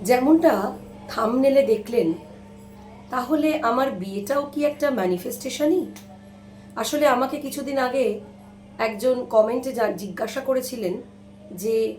যেমনটা থামনেলে দেখলেন, তাহলে আমার বিয়েটাও কি একটা ম্যানিফেস্টেশনই আসলে আমাকে কিছুদিন আগে একজন কমেন্টে যা জিজ্ঞাসা করেছিলেন যে,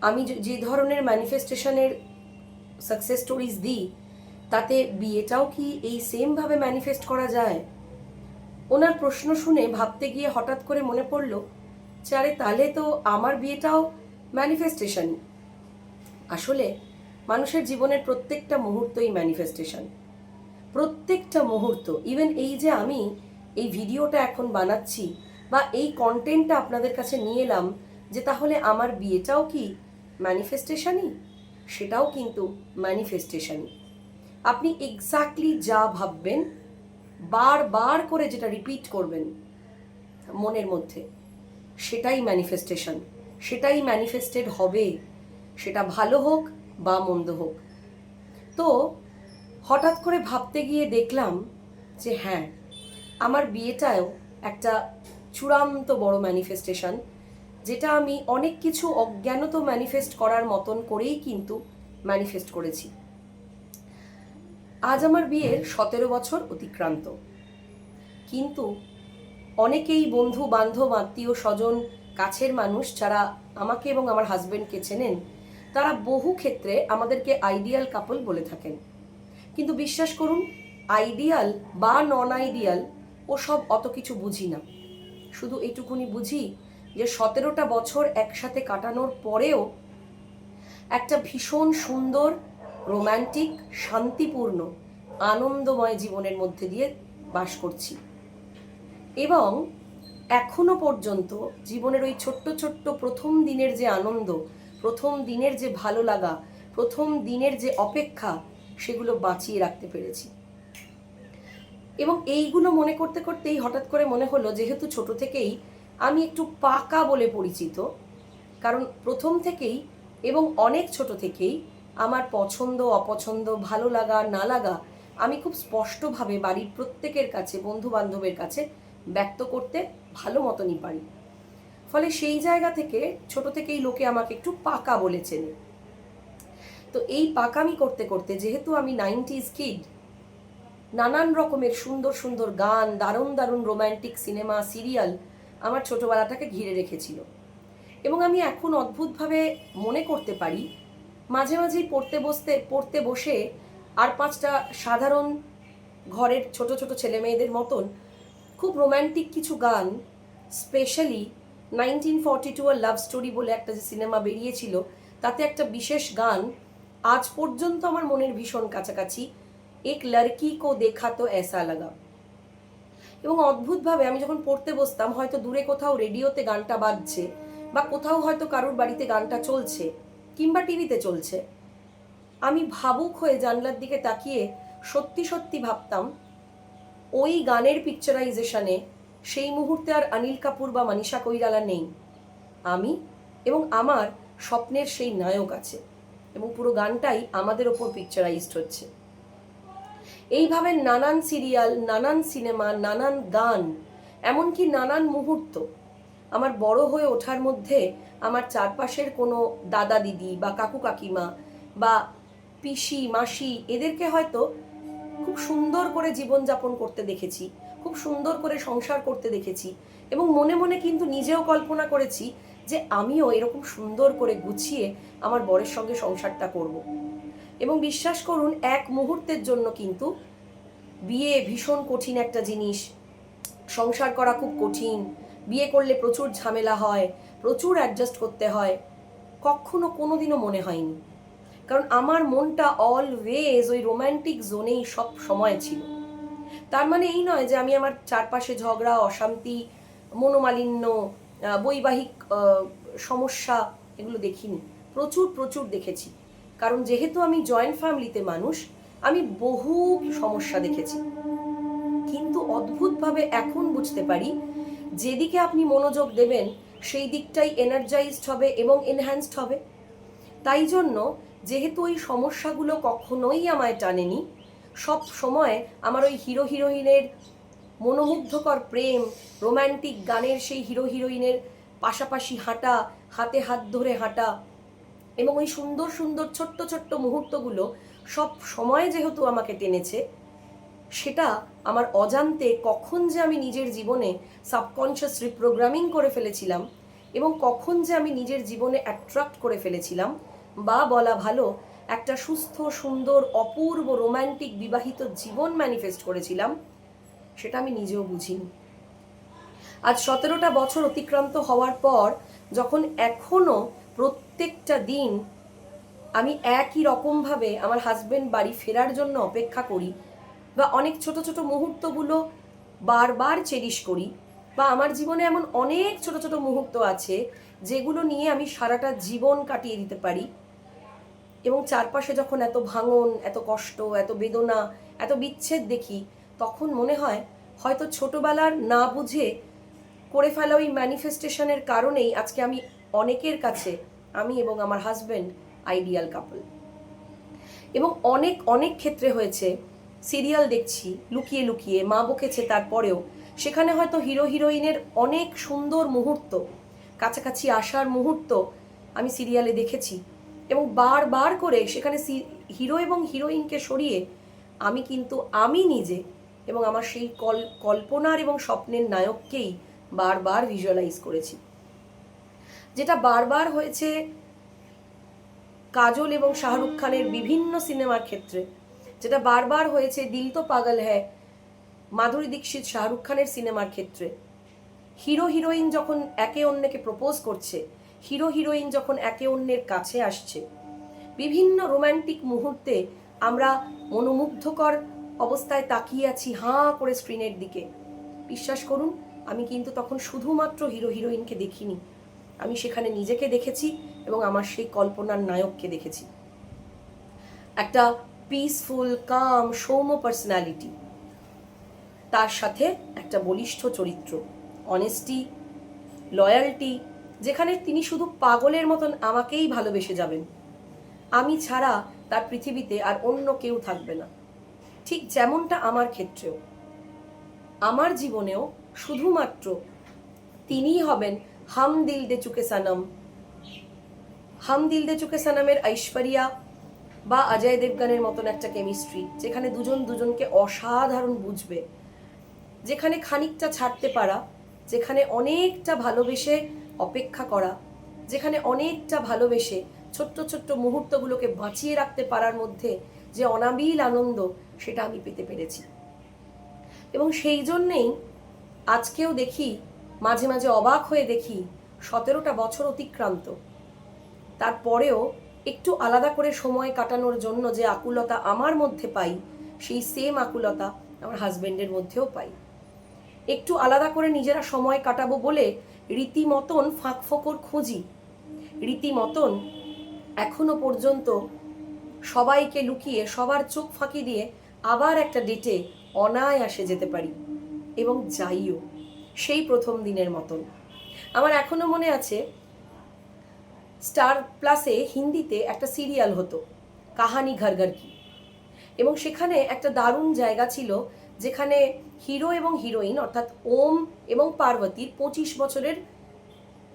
আমি যে- ধরনের ম্যানিফেস্টেশনের সাকসেস স্টোরিজ দিই, তাতে বিয়েটাও কি এই সেমভাবে ম্যানিফেস্ট করা যায়? ওনার প্রশ্ন শুনে ভাবতে গিয়ে হঠাৎ করে মনে পড়ল আরে তাহলে তো আমার বিয়েটাও ম্যানিফেস্টেশনই আসলে মানুষের জীবনের প্রত্যেকটা মুহূর্তই ম্যানিফেস্টেশন প্রত্যেকটা মুহূর্ত ইভেন এই যে আমি এই ভিডিওটা এখন বানাচ্ছি বা এই কন্টেন্টটা আপনাদের কাছে নিয়ে এলাম, যে তাহলে আমার বিয়েটাও কি ম্যানিফেস্টেশনই সেটাও কিন্তু ম্যানিফেস্টেশনই আপনি এক্স্যাক্টলি যা ভাববেন, বারবার করে যেটা রিপিট করবেন মনের মধ্যে, সেটাই ম্যানিফেস্টেশন সেটাই ম্যানিফেস্টেড হবে। সেটা ভালো হোক বা মন্দ হোক। তো হঠাৎ করে ভাবতে গিয়ে দেখলাম যে হ্যাঁ আমার বিয়েটাও একটা চূড়ান্ত বড় ম্যানিফেস্টেশন যেটা আমি অনেক কিছু অজ্ঞানত ম্যানিফেস্ট করার মতন করেই কিন্তু ম্যানিফেস্ট করেছি। আজ আমার বিয়ের সতেরো বছর অতিক্রান্ত। কিন্তু অনেকেই বন্ধু বান্ধব আত্মীয় স্বজন কাছের মানুষ যারা আমাকে এবং আমার হাজবেন্ডকে চেনেন তারা বহু ক্ষেত্রে আমাদেরকে আইডিয়াল কাপল বলে থাকেন। কিন্তু বিশ্বাস করুন আইডিয়াল বা নন আইডিয়াল ও সব অত কিছু বুঝি না। শুধু এইটুকুনি বুঝি যে সতেরোটা বছর একসাথে কাটানোর পরেও একটা ভীষণ সুন্দর রোম্যান্টিক শান্তিপূর্ণ, আনন্দময় জীবনের মধ্যে দিয়ে বাস করছি। এবং এখনও পর্যন্ত জীবনের ওই ছোট্ট ছোট্ট প্রথম দিনের যে আনন্দ প্রথম দিনের যে ভালো লাগা, প্রথম দিনের যে অপেক্ষা, সেগুলো বাঁচিয়ে রাখতে পেরেছি। এবং এইগুলো মনে করতে করতেই হঠাৎ করে মনে হলো, যেহেতু ছোট থেকেই আমি একটু পাকা বলে পরিচিত, কারণ প্রথম থেকেই এবং অনেক ছোট থেকেই আমার পছন্দ, অপছন্দ, ভালো লাগা, না লাগা আমি খুব স্পষ্টভাবে বাড়ির প্রত্যেকের কাছে বন্ধু বান্ধবের কাছে ব্যক্ত করতে ভালো মতনই পারি। ফলে সেই জায়গা থেকে, ছোট থেকেই লোকে আমাকে একটু পাকা বলে চেনে। তো এই পাকামি করতে করতে, যেহেতু আমি নাইনটিজ কিড, নানান রকমের সুন্দর সুন্দর গান, দারুণ দারুণ রোম্যান্টিক সিনেমা, সিরিয়াল আমার ছোটবেলাটাকে ঘিরে রেখেছিল। এবং আমি এখন অদ্ভুতভাবে মনে করতে পারি, মাঝে মাঝেই পড়তে বসতে, পড়তে বসে আর পাঁচটা সাধারণ ঘরের ছোট ছোট ছেলে মেয়েদের মতন খুব রোম্যান্টিক কিছু গান, স্পেশালি নাইনটিন ফর্টি টু আর লাভ স্টোরি বলে একটা যে সিনেমা বেরিয়েছিল, তাতে একটা বিশেষ গান আজ পর্যন্ত আমার মনের ভীষণ কাছাকাছি, এক লড়কি কো দেখা তো এসা লাগা। এবং অদ্ভুতভাবে আমি যখন পড়তে বসতাম, হয়তো দূরে কোথাও রেডিওতে গানটা বাজছে বা কোথাও হয়তো কারোর বাড়িতে গানটা চলছে কিংবা টিভিতে চলছে, আমি ভাবুক হয়ে জানলার দিকে তাকিয়ে সত্যি সত্যি ভাবতাম, ওই গানের পিকচারাইজেশনে সেই মুহূর্তে আর অনিল কাপুর বা মানিষা কৈরালা নেই। আমি এবং আমার স্বপ্নের সেই নায়ক আছে এবং পুরো গানটাই আমাদের ওপর পিকচারাইজড হচ্ছে। এইভাবে নানান সিরিয়াল নানান সিনেমা নানান গান, এমনকি নানান মুহূর্ত আমার বড় হয়ে ওঠার মধ্যে আমার চারপাশের কোনো দাদা দিদি বা কাকু কাকিমা বা পিসি, মাসি এদেরকে হয়তো খুব সুন্দর করে জীবনযাপন করতে দেখেছি। খুব সুন্দর করে সংসার করতে দেখেছি এবং মনে মনে কিন্তু নিজেও কল্পনা করেছি যে আমিও এরকম সুন্দর করে গুছিয়ে আমার বরের সঙ্গে সংসারটা করব। এবং বিশ্বাস করুন, এক মুহূর্তের জন্য কিন্তু বিয়ে ভীষণ কঠিন একটা জিনিস। সংসার করা খুব কঠিন। বিয়ে করলে প্রচুর ঝামেলা হয়, প্রচুর অ্যাডজাস্ট করতে হয়। কখনো কোনোদিনও মনে হয়নি। কারণ আমার মনটা অলওয়েজ ওই রোম্যান্টিক জোনেই সব সময় ছিল। তার মানে এই নয় যে আমি আমার চারপাশে ঝগড়া, অশান্তি, মনোমালিন্য বৈবাহিক সমস্যা এগুলো দেখিনি। প্রচুর প্রচুর দেখেছি। কারণ যেহেতু আমি জয়েন্ট ফ্যামিলিতে মানুষ, আমি বহু সমস্যা দেখেছি। কিন্তু অদ্ভুতভাবে এখন বুঝতে পারি, যেদিকে আপনি মনোযোগ দেবেন, সেই দিকটাই এনার্জাইজড হবে এবং এনহ্যান্সড হবে। তাই জন্য যেহেতু ওই সমস্যাগুলো কখনোই আমায় টানেনি সব সময় আমার ওই হিরো হিরোইনের মনোমুগ্ধকর প্রেম রোম্যান্টিক গানের সেই হিরো হিরোইনের পাশাপাশি হাঁটা, হাতে হাত ধরে হাঁটা এবং ওই সুন্দর সুন্দর ছোট্ট ছোট্ট মুহূর্তগুলো সব সময় যেহেতু আমাকে টেনেছে, সেটা আমার অজান্তে কখন যে আমি নিজের জীবনে সাবকনশিয়াস রিপ্রোগ্রামিং করে ফেলেছিলাম এবং কখন যে আমি নিজের জীবনে অ্যাট্রাক্ট করে ফেলেছিলাম, বা বলা ভালো একটা সুস্থ, সুন্দর, অপূর্ব, রোমান্টিক, বিবাহিত জীবন ম্যানিফেস্ট করেছিলাম। সেটা আমি নিজেও বুঝিনি। আজ সতেরোটা বছর অতিক্রান্ত হওয়ার পর যখন এখনও প্রত্যেকটা দিন আমি একই রকমভাবে আমার হাজবেন্ড বাড়ি ফেরার জন্য অপেক্ষা করি বা অনেক ছোট ছোট মুহূর্তগুলো বারবার চেরিশ করি বা আমার জীবনে এমন অনেক ছোট ছোট মুহূর্ত আছে যেগুলো নিয়ে আমি সারাটা জীবন কাটিয়ে দিতে পারি। এবং চারপাশে যখন এত ভাঙন, এত কষ্ট, এত বেদনা, এত বিচ্ছেদ দেখি, তখন মনে হয় হয়তো ছোটবেলার না বুঝে করে ফেলা ওই ম্যানিফেস্টেশনের কারণেই আজকে আমি অনেকের কাছে, আমি এবং আমার হাজবেন্ড আইডিয়াল কাপল এবং অনেক অনেক ক্ষেত্রে হয়েছে সিরিয়াল দেখছি, লুকিয়ে লুকিয়ে, মা বকেছে তারপরেও, সেখানে হয়তো হিরো হিরোইনের অনেক সুন্দর মুহূর্ত, কাছাকাছি আসার মুহূর্ত আমি সিরিয়ালে দেখেছি। এবং বারবার করে সেখানে হিরো এবং হিরোইনকে সরিয়ে আমি কিন্তু, আমি নিজে এবং আমার সেই কল, কল্পনার এবং স্বপ্নের নায়ককেই বারবার ভিজুয়ালাইজ করেছি। যেটা বারবার হয়েছে কাজল এবং শাহরুখ খানের বিভিন্ন সিনেমার ক্ষেত্রে। যেটা বারবার হয়েছে দিল তো পাগল হ্যায়, মাধুরী দীক্ষিত শাহরুখ খানের সিনেমার ক্ষেত্রে। হিরো, হিরোইন যখন একে অন্যকে প্রপোজ করছে হিরো হিরোইন যখন একে অন্যের কাছে আসছে, বিভিন্ন রোম্যান্টিক মুহূর্তে আমরা মনোমুগ্ধকর অবস্থায় তাকিয়ে আছি হাঁ করে স্ক্রিনের দিকে। বিশ্বাস করুন, আমি কিন্তু তখন শুধুমাত্র হিরো হিরোইনকে দেখিনি। আমি সেখানে নিজেকে দেখেছি এবং আমার সেই কল্পনার নায়ককে দেখেছি। একটা পিসফুল কাম সৌম্য পার্সোনালিটি তার সাথে একটা বলিষ্ঠ চরিত্র। অনেস্টি লয়ালটি যেখানে তিনি শুধু পাগলের মতন আমাকেই ভালোবেসে যাবেন। আমি ছাড়া তার পৃথিবীতে আর অন্য কেউ থাকবে না। ঠিক যেমনটা আমার ক্ষেত্রেও। আমার জীবনেও শুধুমাত্র তিনিই হবেন হাম দিল দে চুকে সানম। হাম দিল দে চুকে সানমের ঐশ্বরিয়া বা অজয় দেবগানের মতন একটা কেমিস্ট্রি, যেখানে দুজন দুজনকে অসাধারণ বুঝবে। যেখানে খানিকটা ছাড়তে পারা, যেখানে অনেকটা ভালোবেসে অপেক্ষা করা, যেখানে অনেকটা ভালোবেসে ছোট্ট ছোট্ট মুহূর্তগুলোকে বাঁচিয়ে রাখতে পারার মধ্যে যে অনাবিল আনন্দ, সেটা আমি পেতে পেরেছি। এবং সেই জন্যেই আজকেও দেখি, মাঝে মাঝে অবাক হয়ে দেখি, সতেরোটা বছর অতিক্রান্ত। তারপরেও একটু আলাদা করে সময় কাটানোর জন্য যে আকুলতা আমার মধ্যে পাই, সেই সেম আকুলতা আমার হাজবেন্ডের মধ্যেও পাই। একটু আলাদা করে নিজেরা সময় কাটাবো বলে রীতিমতন ফাঁক ফোকর খুঁজি। রীতিমতন এখনও পর্যন্ত সবাইকে লুকিয়ে, সবার চোখ ফাঁকি দিয়ে আবার একটা ডেটে অনায়াসে যেতে পারি এবং যাইও সেই প্রথম দিনের মতন। আমার এখনও মনে আছে স্টার প্লাসে হিন্দিতে একটা সিরিয়াল হতো, কাহানি ঘর ঘর কি এবং সেখানে একটা দারুণ জায়গা ছিল যেখানে হিরো এবং হিরোইন, অর্থাৎ ওম এবং পার্বতীর পঁচিশ বছরের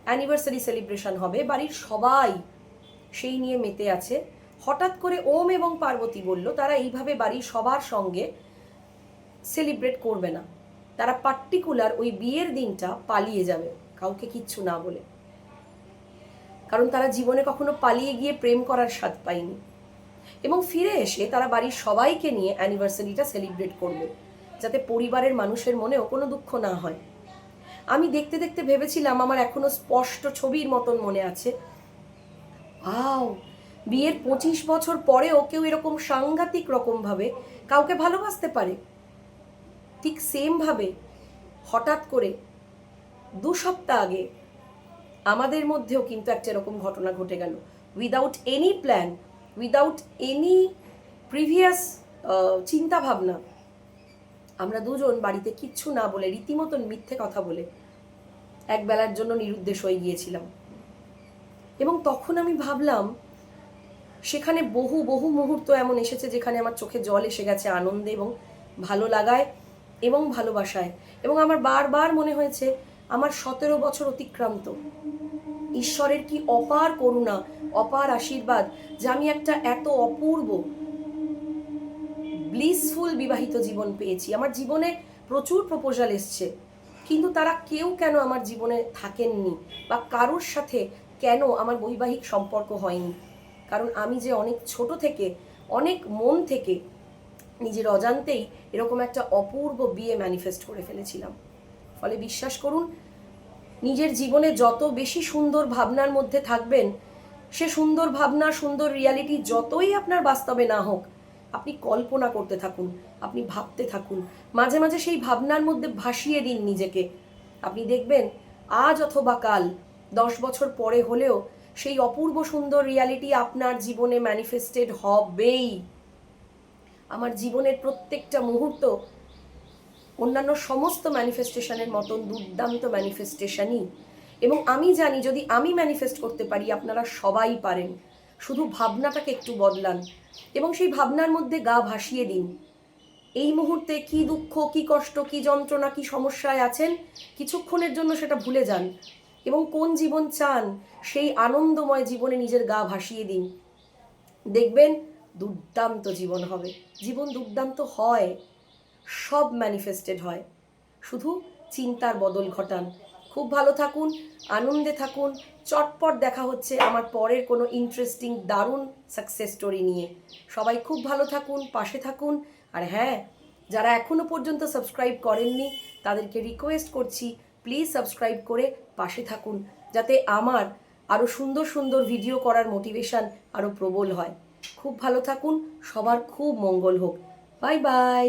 অ্যানিভার্সারি সেলিব্রেশন হবে। বাড়ির সবাই সেই নিয়ে মেতে আছে। হঠাৎ করে ওম এবং পার্বতী বলল, তারা এইভাবে বাড়ির সবার সঙ্গে সেলিব্রেট করবে না। তারা পার্টিকুলার ওই বিয়ের দিনটা পালিয়ে যাবে, কাউকে কিচ্ছু না বলে। কারণ তারা জীবনে কখনো পালিয়ে গিয়ে প্রেম করার স্বাদ পায়নি। এবং ফিরে এসে তারা বাড়ির সবাইকে নিয়ে অ্যানিভার্সারিটা সেলিব্রেট করবে। যাতে পরিবারের মানুষের মনেও কোনো দুঃখ না হয়। আমি দেখতে দেখতে ভেবেছিলাম আমার এখনও স্পষ্ট ছবির মতন মনে আছে। আও বিয়ের পঁচিশ বছর পরেও কেউ এরকম সাংঘাতিক রকমভাবে কাউকে ভালোবাসতে পারে। ঠিক সেমভাবে হঠাৎ করে দু সপ্তাহ আগে আমাদের মধ্যেও কিন্তু একটা এরকম ঘটনা ঘটে গেল। Without any plan without any previous চিন্তা ভাবনা আমরা দুজন বাড়িতে কিচ্ছু না বলে রীতিমতন মিথ্যে কথা বলে এক বেলার জন্য নিরুদ্দেশ হয়ে গিয়েছিলাম। এবং তখন আমি ভাবলাম, সেখানে বহু বহু মুহূর্ত এমন এসেছে যেখানে আমার চোখে জল এসে গেছে আনন্দে এবং ভালো লাগায় এবং ভালোবাসায়। এবং আমার বারবার মনে হয়েছে, আমার সতেরো বছর অতিক্রান্ত। ঈশ্বরের কি অপার করুণা, অপার আশীর্বাদ যে আমি একটা এত অপূর্ব ব্লিসফুল বিবাহিত জীবন পেয়েছি। আমার জীবনে প্রচুর প্রপোজাল এসছে। কিন্তু তারা কেউ কেন আমার জীবনে থাকেননি? বা কারোর সাথে কেন আমার বৈবাহিক সম্পর্ক হয়নি? কারণ আমি যে অনেক ছোট থেকে, অনেক মন থেকে নিজের অজান্তেই এরকম একটা অপূর্ব বিয়ে ম্যানিফেস্ট করে ফেলেছিলাম। ফলে বিশ্বাস করুন, নিজের জীবনে যত বেশি সুন্দর ভাবনার মধ্যে থাকবেন, সে সুন্দর ভাবনা, সুন্দর রিয়ালিটি যতই আপনার বাস্তবে না হোক আপনি কল্পনা করতে থাকুন, আপনি ভাবতে থাকুন। মাঝে মাঝে সেই ভাবনার মধ্যে ভাসিয়ে দিন নিজেকে। আপনি দেখবেন, আজ অথবা কাল, দশ বছর পরে হলেও সেই অপূর্ব সুন্দর রিয়ালিটি আপনার জীবনে ম্যানিফেস্টেড হবেই। আমার জীবনের প্রত্যেকটা মুহূর্ত অন্যান্য সমস্ত ম্যানিফেস্টেশনের মতন দুর্দান্ত ম্যানিফেস্টেশনই এবং আমি জানি, যদি আমি ম্যানিফেস্ট করতে পারি, আপনারা সবাই পারেন। শুধু ভাবনাটাকে একটু বদলান এবং সেই ভাবনার মধ্যে গা ভাসিয়ে দিন। এই মুহূর্তে কি দুঃখ, কি কষ্ট, কি যন্ত্রণা, কি সমস্যায় আছেন, কিছুক্ষণের জন্য সেটা ভুলে যান এবং কোন জীবন চান সেই আনন্দময় জীবনে নিজের গা ভাসিয়ে দিন। দেখবেন দুর্দান্ত জীবন হবে। জীবন দুর্দান্ত হয়, সব ম্যানিফেস্টেড হয়। শুধু চিন্তার বদল ঘটান। খুব ভালো থাকুন, আনন্দে থাকুন। চটপট দেখা হচ্ছে আমার পরের কোনো ইন্টারেস্টিং দারুণ সাকসেস স্টোরি নিয়ে। সবাই খুব ভালো থাকুন, পাশে থাকুন। আর হ্যাঁ যারা এখনও পর্যন্ত সাবস্ক্রাইব করেননি, তাদেরকে রিকোয়েস্ট করছি প্লিজ সাবস্ক্রাইব করে পাশে থাকুন, যাতে আমার আরও সুন্দর সুন্দর ভিডিও করার মোটিভেশন আরও প্রবল হয়। খুব ভালো থাকুন, সবার খুব মঙ্গল হোক। Bye bye